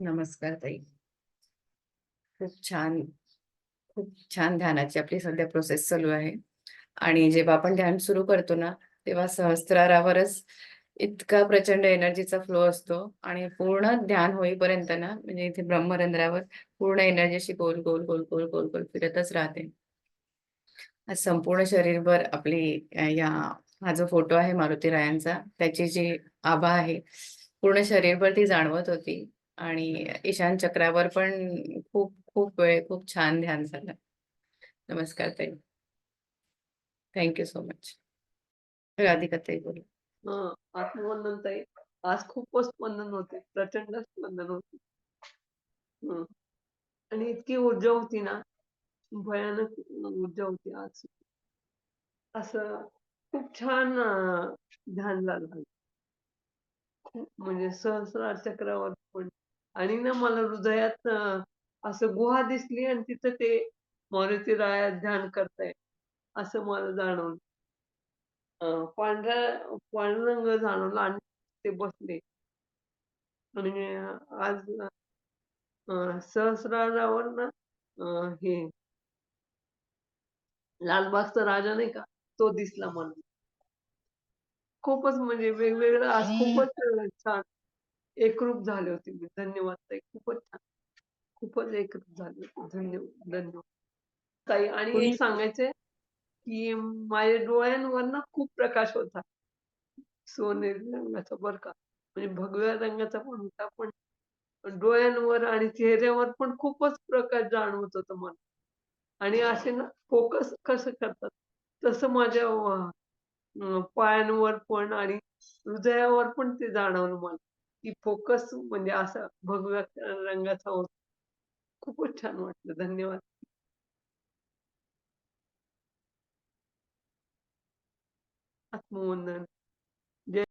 नमस्कार ताई. खूप छान, खूप छान ध्यानाची आपली सध्या प्रोसेस चालू आहे. आणि जेव्हा आपण ध्यान सुरू करतो ना, तेव्हा सहस्त्रारावरच इतका प्रचंड एनर्जीचा फ्लो असतो आणि पूर्ण ध्यान होईपर्यंत ना, म्हणजे इथे ब्रह्मरंध्रावर पूर्ण एनर्जी अशी गोल, गोल, गोल, गोल, गोल, गोल फिरतच राहते. आज संपूर्ण शरीरभर आपली या हा जो फोटो आहे मारुती रायांचा त्याची जी आभा आहे, पूर्ण शरीरभर ती जाणवत होती आणि ईशान चक्रावर पण खूप, खूप वेळ खूप छान ध्यान झालं. नमस्कार ताई. Thank you so much. Radhika ताई बोला. आत्मवंदन ताई. आज खूप स्पंदन होते. प्रचंड स्पंदन होते. आणि इतकी ऊर्जा होती ना, भयानक ऊर्जा होती आज. असं खूप छान ध्यान झालं. खूप म्हणजे सहस्रार चक्रावर पण आणि ना मला हृदयात असं गुहा दिसली आणि तिथं ते मारुती राया ध्यान करतायत, असं मला जाणवलं. पांढरा पांढरा रंग जाणवला आणि ते बसले. आणि आज सहस्रारावर ना हे लालबागचा राजा नाही का, तो दिसला मला. खूपच म्हणजे वेगवेगळं खूपच छान एकरूप झाले होते मी. धन्यवाद ताई. खूपच छान. खूपच एकरूप झाले. धन्यवाद, धन्यवाद. ताई आणि एक सांगायचंय, की माझ्या डोळ्यांवर ना खूप प्रकाश होता. सोनेरी रंगाचा बरं का. म्हणजे भगव्या रंगाचा पण होता, पण डोळ्यांवर आणि चेहऱ्यावर पण खूपच प्रकाश जाणवत होता मला. आणि असे ना फोकस कसं करतात, तसं माझ्या पायांवर पण आणि हृदयावर पण ते जाणवलं मला, ती फोकस म्हणजे असा भगव्या रंगाचा होत खूपच छान वाटलं. धन्यवाद. आत्मवंदन.